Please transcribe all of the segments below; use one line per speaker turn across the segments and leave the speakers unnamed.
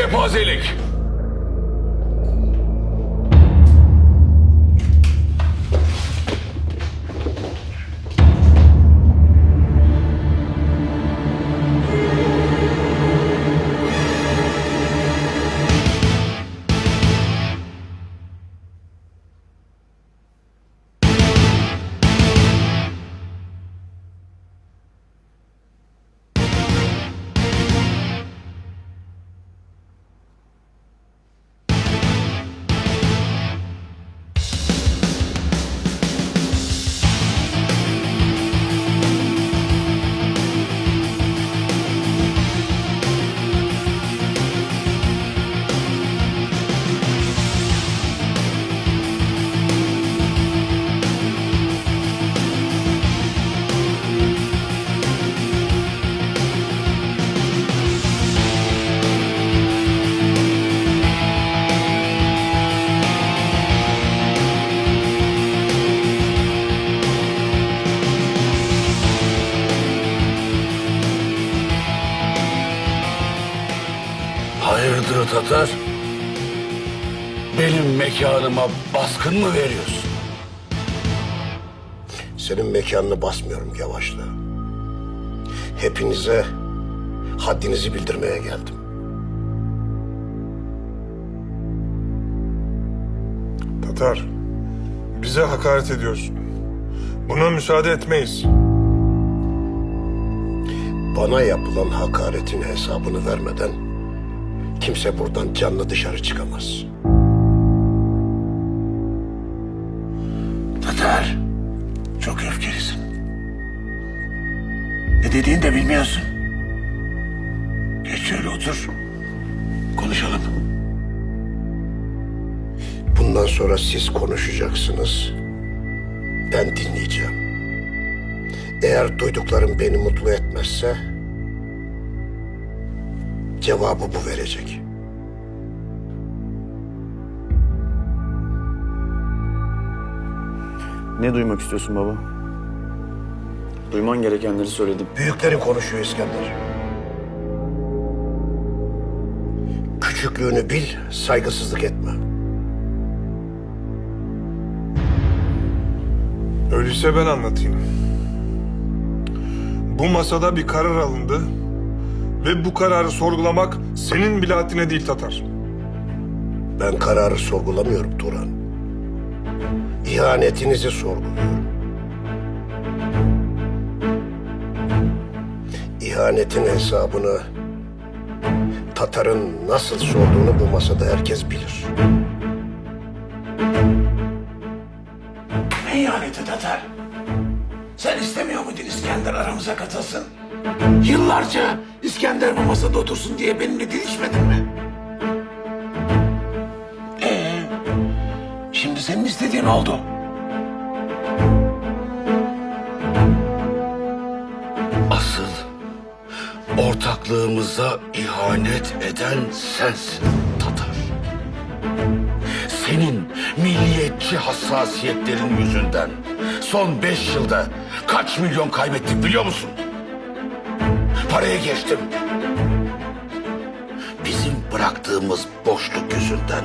kepazelik. Hayırdır Tatar? Benim mekanıma baskın mı veriyorsun?
Senin mekanını basmıyorum yavaşla. Hepinize haddinizi bildirmeye geldim.
Tatar, bize hakaret ediyorsun. Buna müsaade etmeyiz.
Bana yapılan hakaretin hesabını vermeden kimse buradan canlı dışarı çıkamaz.
Tatar, çok öfkelisin. Ne dediğini de bilmiyorsun. Geç şöyle otur. Konuşalım.
Bundan sonra siz konuşacaksınız. Ben dinleyeceğim. Eğer duyduklarım beni mutlu etmezse cevabı bu verecek.
Ne duymak istiyorsun baba? Duyman gerekenleri söyledim.
Büyüklerin konuşuyor İskender. Küçüklüğünü bil, saygısızlık etme.
Öyleyse ben anlatayım. Bu masada bir karar alındı ve bu kararı sorgulamak senin bile haddine değil Tatar.
Ben kararı sorgulamıyorum Turan. İhanetinizi sorguluyorum. İhanetin hesabını Tatar'ın nasıl sorduğunu bu masada herkes bilir.
Ne ihaneti Tatar? Sen istemiyor muydun İskender aramıza katılsın? Yıllarca İskender bu masada otursun diye benimle didişmedin mi? Ee, şimdi senin istediğin oldu. Asıl ortaklığımıza ihanet eden sensin Tatar. Senin milliyetçi hassasiyetlerin yüzünden son beş yılda kaç milyon kaybettik biliyor musun? Paraya geçtim. Bizim bıraktığımız boşluk yüzünden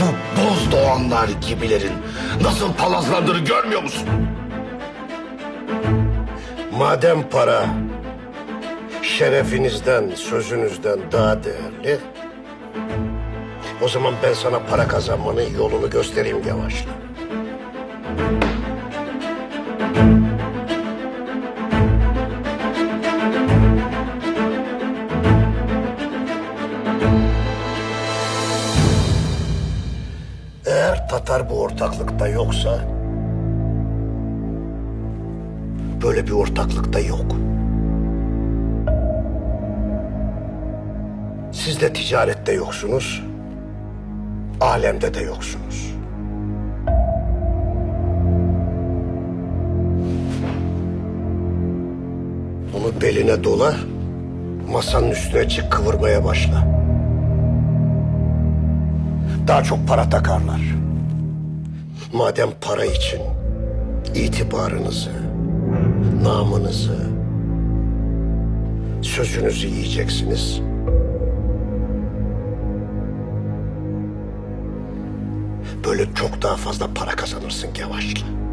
bu boz doğanlar gibilerin nasıl palazlandığını görmüyor musun?
Madem para şerefinizden, sözünüzden daha değerli, o zaman ben sana para kazanmanın yolunu göstereyim yavaşla. Eğer Tatar bu ortaklıkta yoksa, böyle bir ortaklıkta yok. Siz de ticarette yoksunuz, alemde de yoksunuz. Bunu beline dola, masanın üstüne çık kıvırmaya başla daha çok para takarlar. Madem para için itibarınızı, namınızı, sözünüzü yiyeceksiniz. Böyle çok daha fazla para kazanırsın Gevaş'la.